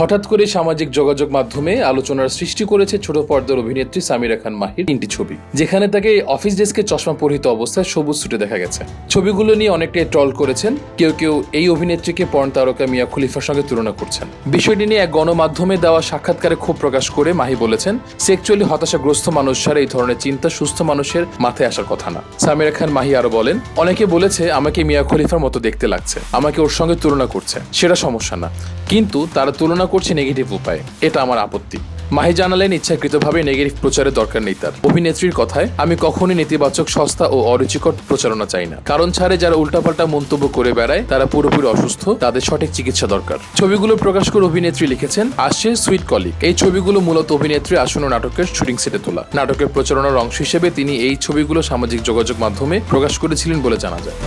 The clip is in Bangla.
হঠাৎ করে সামাজিক যোগাযোগ মাধ্যমে আলোচনার সৃষ্টি করেছে ছোট পর্দার অভিনেত্রী সামিরা খান মাহির তিনটি ছবি, যেখানে তাকে অফিস ডেস্কে চশমা পরিহিত অবস্থায় সবুজ সুটে দেখা গেছে। ছবিগুলো নিয়ে অনেকটাই ট্রল করেছেন, কেউ কেউ এই অভিনেত্রীকে পর্ন তারকা মিয়া খলিফার সঙ্গে তুলনা করছেন। বিষয়টি নিয়ে এক গণমাধ্যমে দেওয়া সাক্ষাৎকারে ক্ষোভ প্রকাশ করে মাহি বলেছেন সেক্সুয়ালি হতাশাগ্রস্ত মানুষ ছাড়া এই ধরনের চিন্তা সুস্থ মানুষের মাথায় আসার কথা না। সামিরা খান মাহি আরও বলেন, অনেকে বলেছে আমাকে মিয়া খলিফার মতো দেখতে লাগছে, আমাকে ওর সঙ্গে তুলনা করছে, সেটা সমস্যা না। কিন্তু তারা তুলনা করছে নেগেটিভ উপায়ে। এটা আমার আপত্তি। মাহি জানালেন, ইচ্ছাকৃতভাবে নেগেটিভ প্রচারের দরকার নেই তার। অভিনেত্রীর কথায়, আমি কখনই নেতিবাচক, সস্তা ও অরুচিকর প্রচারণা চাই না। কারণ ছাড়ে যারা উল্টাপাল্টা মন্তব্য করে বেড়ায়, তারা পুরোপুরি অসুস্থ, তাদের সঠিক চিকিৎসা দরকার। ছবিগুলো প্রকাশ করে অভিনেত্রী লিখেছেন, আসছে সুইট কলিক। এই ছবিগুলো মূলত অভিনেত্রী আসন্ন নাটকের শুটিং সেটে তোলা। নাটকের প্রচারণার অংশ হিসেবে তিনি এই ছবিগুলো সামাজিক যোগাযোগ মাধ্যমে প্রকাশ করেছিলেন বলে জানা যায়।